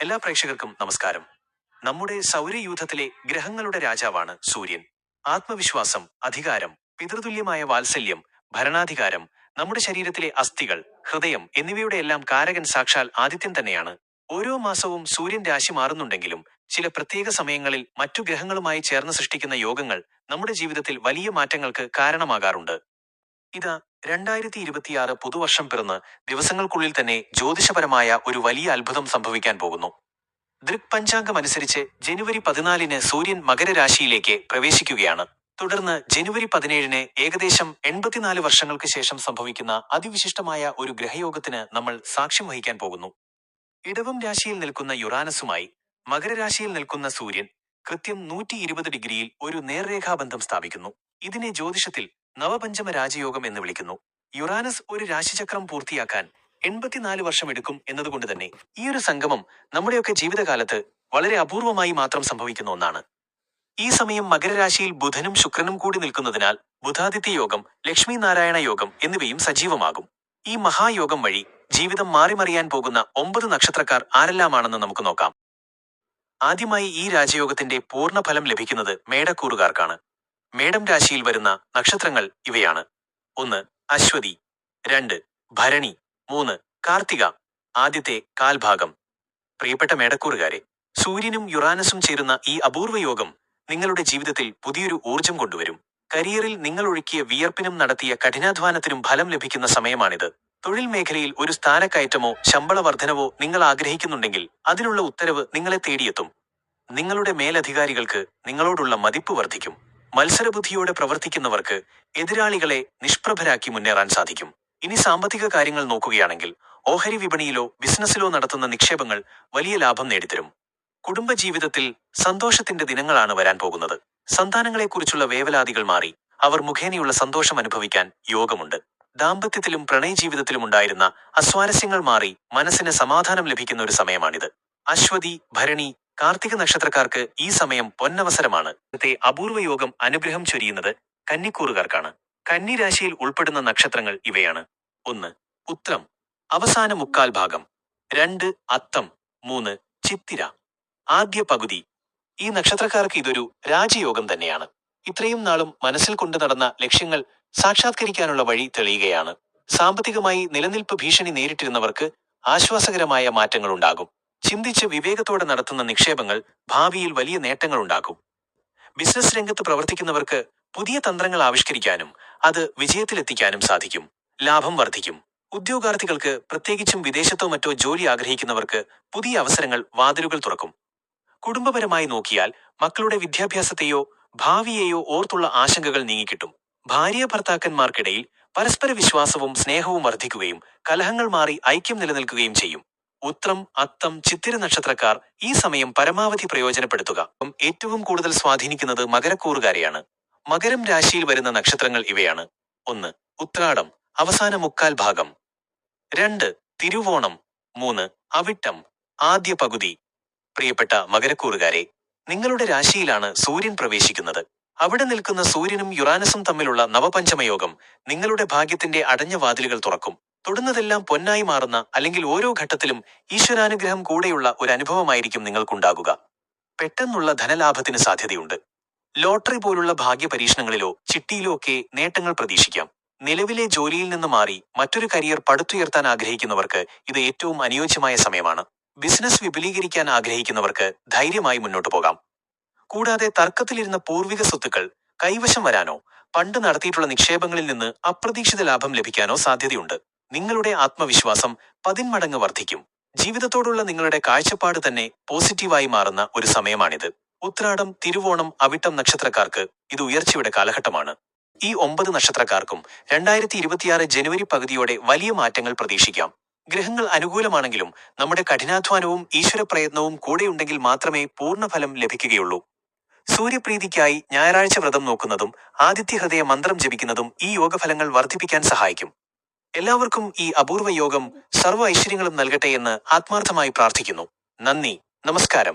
എല്ലാ പ്രേക്ഷകർക്കും നമസ്കാരം. നമ്മുടെ സൗരയൂഥത്തിലെ ഗ്രഹങ്ങളുടെ രാജാവാണ് സൂര്യൻ. ആത്മവിശ്വാസം അധികാരം പിതൃതുല്യമായ വാത്സല്യം ഭരണാധികാരം നമ്മുടെ ശരീരത്തിലെ അസ്ഥികൾ ഹൃദയം എന്നിവയുടെ എല്ലാം കാരകൻ സാക്ഷാൽ ആദിത്യൻ തന്നെയാണ്. ഓരോ മാസവും സൂര്യൻ രാശി മാറുന്നുണ്ടെങ്കിലും ചില പ്രത്യേക സമയങ്ങളിൽ മറ്റു ഗ്രഹങ്ങളുമായി ചേർന്ന് സൃഷ്ടിക്കുന്ന യോഗങ്ങൾ നമ്മുടെ ജീവിതത്തിൽ വലിയ മാറ്റങ്ങൾക്ക് കാരണമാകാറുണ്ട്. ഇതാ രണ്ടായിരത്തി ഇരുപത്തിയാറ് പുതുവർഷം പിറന്ന് ദിവസങ്ങൾക്കുള്ളിൽ തന്നെ ജ്യോതിഷപരമായ ഒരു വലിയ അത്ഭുതം സംഭവിക്കാൻ പോകുന്നു. ദൃക് പഞ്ചാംഗമനുസരിച്ച് ജനുവരി പതിനാലിന് സൂര്യൻ മകരരാശിയിലേക്ക് പ്രവേശിക്കുകയാണ്. തുടർന്ന് ജനുവരി പതിനേഴിന് ഏകദേശം എൺപത്തിനാല് വർഷങ്ങൾക്ക് ശേഷം സംഭവിക്കുന്ന അതിവിശിഷ്ടമായ ഒരു ഗ്രഹയോഗത്തിന് നമ്മൾ സാക്ഷ്യം വഹിക്കാൻ പോകുന്നു. ഇടവം രാശിയിൽ നിൽക്കുന്ന യുറാനസുമായി മകരരാശിയിൽ നിൽക്കുന്ന സൂര്യൻ കൃത്യം നൂറ്റി ഇരുപത് ഡിഗ്രിയിൽ ഒരു നേർരേഖാബന്ധം സ്ഥാപിക്കുന്നു. ഇതിനെ ജ്യോതിഷത്തിൽ നവപഞ്ചമ രാജയോഗം എന്ന് വിളിക്കുന്നു. യുറാനസ് ഒരു രാശിചക്രം പൂർത്തിയാക്കാൻ എൺപത്തിനാല് വർഷം എടുക്കും എന്നതുകൊണ്ട് തന്നെ ഈ ഒരു സംഗമം നമ്മുടെയൊക്കെ ജീവിതകാലത്ത് വളരെ അപൂർവമായി മാത്രം സംഭവിക്കുന്ന ഒന്നാണ്. ഈ സമയം മകരരാശിയിൽ ബുധനും ശുക്രനും കൂടി നിൽക്കുന്നതിനാൽ ബുധാദിത്യ യോഗം ലക്ഷ്മി നാരായണ യോഗം എന്നിവയും സജീവമാകും. ഈ മഹായോഗം വഴി ജീവിതം മാറിമറിയാൻ പോകുന്ന ഒമ്പത് നക്ഷത്രക്കാർ ആരെല്ലാമാണെന്ന് നമുക്ക് നോക്കാം. ആദ്യമായി ഈ രാജയോഗത്തിന്റെ പൂർണഫലം ലഭിക്കുന്നത് മേടക്കൂറുകാർക്കാണ്. മേടം രാശിയിൽ വരുന്ന നക്ഷത്രങ്ങൾ ഇവയാണ്. ഒന്ന് അശ്വതി. രണ്ട് ഭരണി. മൂന്ന് കാർത്തിക. ആദ്യത്തെ കാൽഭാഗം. പ്രിയപ്പെട്ട മേടക്കൂറുകാരെ സൂര്യനും യുറാനസും ചേരുന്ന ഈ അപൂർവ യോഗം നിങ്ങളുടെ ജീവിതത്തിൽ പുതിയൊരു ഊർജം കൊണ്ടുവരും. കരിയറിൽ നിങ്ങൾ ഒഴുക്കിയ വിയർപ്പിനും നടത്തിയ കഠിനാധ്വാനത്തിനും ഫലം ലഭിക്കുന്ന സമയമാണിത്. തൊഴിൽ മേഖലയിൽ ഒരു സ്ഥാനക്കയറ്റമോ ശമ്പള വർധനവോ നിങ്ങൾ ആഗ്രഹിക്കുന്നുണ്ടെങ്കിൽ അതിനുള്ള ഉത്തരവ് നിങ്ങളെ തേടിയെത്തും. നിങ്ങളുടെ മേലധികാരികൾക്ക് നിങ്ങളോടുള്ള മതിപ്പ് വർദ്ധിക്കും. മത്സരബുദ്ധിയോടെ പ്രവർത്തിക്കുന്നവർക്ക് എതിരാളികളെ നിഷ്പ്രഭരാക്കി മുന്നേറാൻ സാധിക്കും. ഇനി സാമ്പത്തിക കാര്യങ്ങൾ നോക്കുകയാണെങ്കിൽ ഓഹരി വിപണിയിലോ ബിസിനസ്സിലോ നടത്തുന്ന നിക്ഷേപങ്ങൾ വലിയ ലാഭം നേടിത്തരും. കുടുംബജീവിതത്തിൽ സന്തോഷത്തിന്റെ ദിനങ്ങളാണ് വരാൻ പോകുന്നത്. സന്താനങ്ങളെക്കുറിച്ചുള്ള വേവലാതികൾ മാറി അവർ മുഖേനയുള്ള സന്തോഷം അനുഭവിക്കാൻ യോഗമുണ്ട്. ദാമ്പത്യത്തിലും പ്രണയജീവിതത്തിലും ഉണ്ടായിരുന്ന അസ്വാരസ്യങ്ങൾ മാറി മനസ്സിന് സമാധാനം ലഭിക്കുന്ന ഒരു സമയമാണിത്. അശ്വതി ഭരണി കാർത്തിക നക്ഷത്രക്കാർക്ക് ഈ സമയം പൊന്നവസരമാണ്. ഇന്നത്തെ അപൂർവ യോഗം അനുഗ്രഹം ചൊരിയുന്നത് കന്നിക്കൂറുകാർക്കാണ്. കന്നി രാശിയിൽ ഉൾപ്പെടുന്ന നക്ഷത്രങ്ങൾ ഇവയാണ്. ഒന്ന് ഉത്രം. അവസാന മുക്കാൽ ഭാഗം. രണ്ട് അത്തം. മൂന്ന് ചിത്തിര. ആദ്യ പകുതി. ഈ നക്ഷത്രക്കാർക്ക് ഇതൊരു രാജയോഗം തന്നെയാണ്. ഇത്രയും നാളും മനസ്സിൽ കൊണ്ടു നടന്ന ലക്ഷ്യങ്ങൾ സാക്ഷാത്കരിക്കാനുള്ള വഴി തെളിയുകയാണ്. സാമ്പത്തികമായി നിലനിൽപ്പ് ഭീഷണി നേരിട്ടിരുന്നവർക്ക് ആശ്വാസകരമായ മാറ്റങ്ങൾ ഉണ്ടാകും ചിന്തിച്ച് വിവേകത്തോടെ നടത്തുന്ന നിക്ഷേപങ്ങൾ ഭാവിയിൽ വലിയ നേട്ടങ്ങൾ ഉണ്ടാക്കും ബിസിനസ് രംഗത്ത് പ്രവർത്തിക്കുന്നവർക്ക് പുതിയ തന്ത്രങ്ങൾ ആവിഷ്കരിക്കാനും അത് വിജയത്തിലെത്തിക്കാനും സാധിക്കും. ലാഭം വർദ്ധിക്കും. ഉദ്യോഗാർത്ഥികൾക്ക് പ്രത്യേകിച്ചും വിദേശത്തോ മറ്റോ ജോലി ആഗ്രഹിക്കുന്നവർക്ക് പുതിയ അവസരങ്ങൾ വാതിലുകൾ തുറക്കും. കുടുംബപരമായി നോക്കിയാൽ മക്കളുടെ വിദ്യാഭ്യാസത്തെയോ ഭാവിയെയോ ഓർത്തുള്ള ആശങ്കകൾ നീങ്ങിക്കിട്ടും. ഭാര്യ ഭർത്താക്കന്മാർക്കിടയിൽ പരസ്പര വിശ്വാസവും സ്നേഹവും വർദ്ധിക്കുകയും കലഹങ്ങൾ മാറി ഐക്യം നിലനിൽക്കുകയും ചെയ്യും. ഉത്രം അത്തം ചിത്തിര നക്ഷത്രക്കാർ ഈ സമയം പരമാവധി പ്രയോജനപ്പെടുത്തുക. ഏറ്റവും കൂടുതൽ സ്വാധീനിക്കുന്നത് മകരക്കൂറുകാരെയാണ്. മകരം രാശിയിൽ വരുന്ന നക്ഷത്രങ്ങൾ ഇവയാണ്. ഒന്ന് ഉത്രാടം അവസാന മുക്കാൽ ഭാഗം. രണ്ട് തിരുവോണം. മൂന്ന് അവിട്ടം. ആദ്യ പകുതി. പ്രിയപ്പെട്ട മകരക്കൂറുകാരെ നിങ്ങളുടെ രാശിയിലാണ് സൂര്യൻ പ്രവേശിക്കുന്നത്. അവിടെ നിൽക്കുന്ന സൂര്യനും യുറാനസും തമ്മിലുള്ള നവപഞ്ചമയോഗം നിങ്ങളുടെ ഭാഗ്യത്തിന്റെ അടഞ്ഞ വാതിലുകൾ തുറക്കും. തൊടുന്നതെല്ലാം പൊന്നായി മാറുന്ന അല്ലെങ്കിൽ ഓരോ ഘട്ടത്തിലും ഈശ്വരാനുഗ്രഹം കൂടെയുള്ള ഒരു അനുഭവമായിരിക്കും നിങ്ങൾക്കുണ്ടാകുക. പെട്ടെന്നുള്ള ധനലാഭത്തിന് സാധ്യതയുണ്ട്. ലോട്ടറി പോലുള്ള ഭാഗ്യ പരീക്ഷണങ്ങളിലോ ചിട്ടിയിലോ ഒക്കെ നേട്ടങ്ങൾ പ്രതീക്ഷിക്കാം. നിലവിലെ ജോലിയിൽ നിന്ന് മാറി മറ്റൊരു കരിയർ പടുത്തുയർത്താൻ ആഗ്രഹിക്കുന്നവർക്ക് ഇത് ഏറ്റവും അനുയോജ്യമായ സമയമാണ്. ബിസിനസ് വിപുലീകരിക്കാൻ ആഗ്രഹിക്കുന്നവർക്ക് ധൈര്യമായി മുന്നോട്ടു പോകാം. കൂടാതെ തർക്കത്തിലിരുന്ന പൂർവിക സ്വത്തുക്കൾ കൈവശം വരാനോ പണ്ട് നടത്തിയിട്ടുള്ള നിക്ഷേപങ്ങളിൽ നിന്ന് അപ്രതീക്ഷിത ലാഭം ലഭിക്കാനോ സാധ്യതയുണ്ട്. നിങ്ങളുടെ ആത്മവിശ്വാസം പതിന്മടങ്ങ് വർദ്ധിക്കും. ജീവിതത്തോടുള്ള നിങ്ങളുടെ കാഴ്ചപ്പാട് തന്നെ പോസിറ്റീവായി മാറുന്ന ഒരു സമയമാണിത്. ഉത്രാടം തിരുവോണം അവിട്ടം നക്ഷത്രക്കാർക്ക് ഇത് ഉയർച്ചയുടെ കാലഘട്ടമാണ്. ഈ ഒമ്പത് നക്ഷത്രക്കാർക്കും രണ്ടായിരത്തി ഇരുപത്തിയാറ് ജനുവരി പകുതിയോടെ വലിയ മാറ്റങ്ങൾ പ്രതീക്ഷിക്കാം. ഗ്രഹങ്ങൾ അനുകൂലമാണെങ്കിലും നമ്മുടെ കഠിനാധ്വാനവും ഈശ്വരപ്രയത്നവും കൂടെയുണ്ടെങ്കിൽ മാത്രമേ പൂർണഫലം ലഭിക്കുകയുള്ളൂ. സൂര്യപ്രീതിക്കായി ഞായറാഴ്ച വ്രതം നോക്കുന്നതും ആദിത്യഹൃദയ മന്ത്രം ജപിക്കുന്നതും ഈ യോഗഫലങ്ങൾ വർദ്ധിപ്പിക്കാൻ സഹായിക്കും. എല്ലാവർക്കും ഈ അപൂർവ യോഗം സർവ ഐശ്വര്യങ്ങളും നൽകട്ടെ എന്ന് ആത്മാർത്ഥമായി പ്രാർത്ഥിക്കുന്നു. നന്ദി. നമസ്കാരം.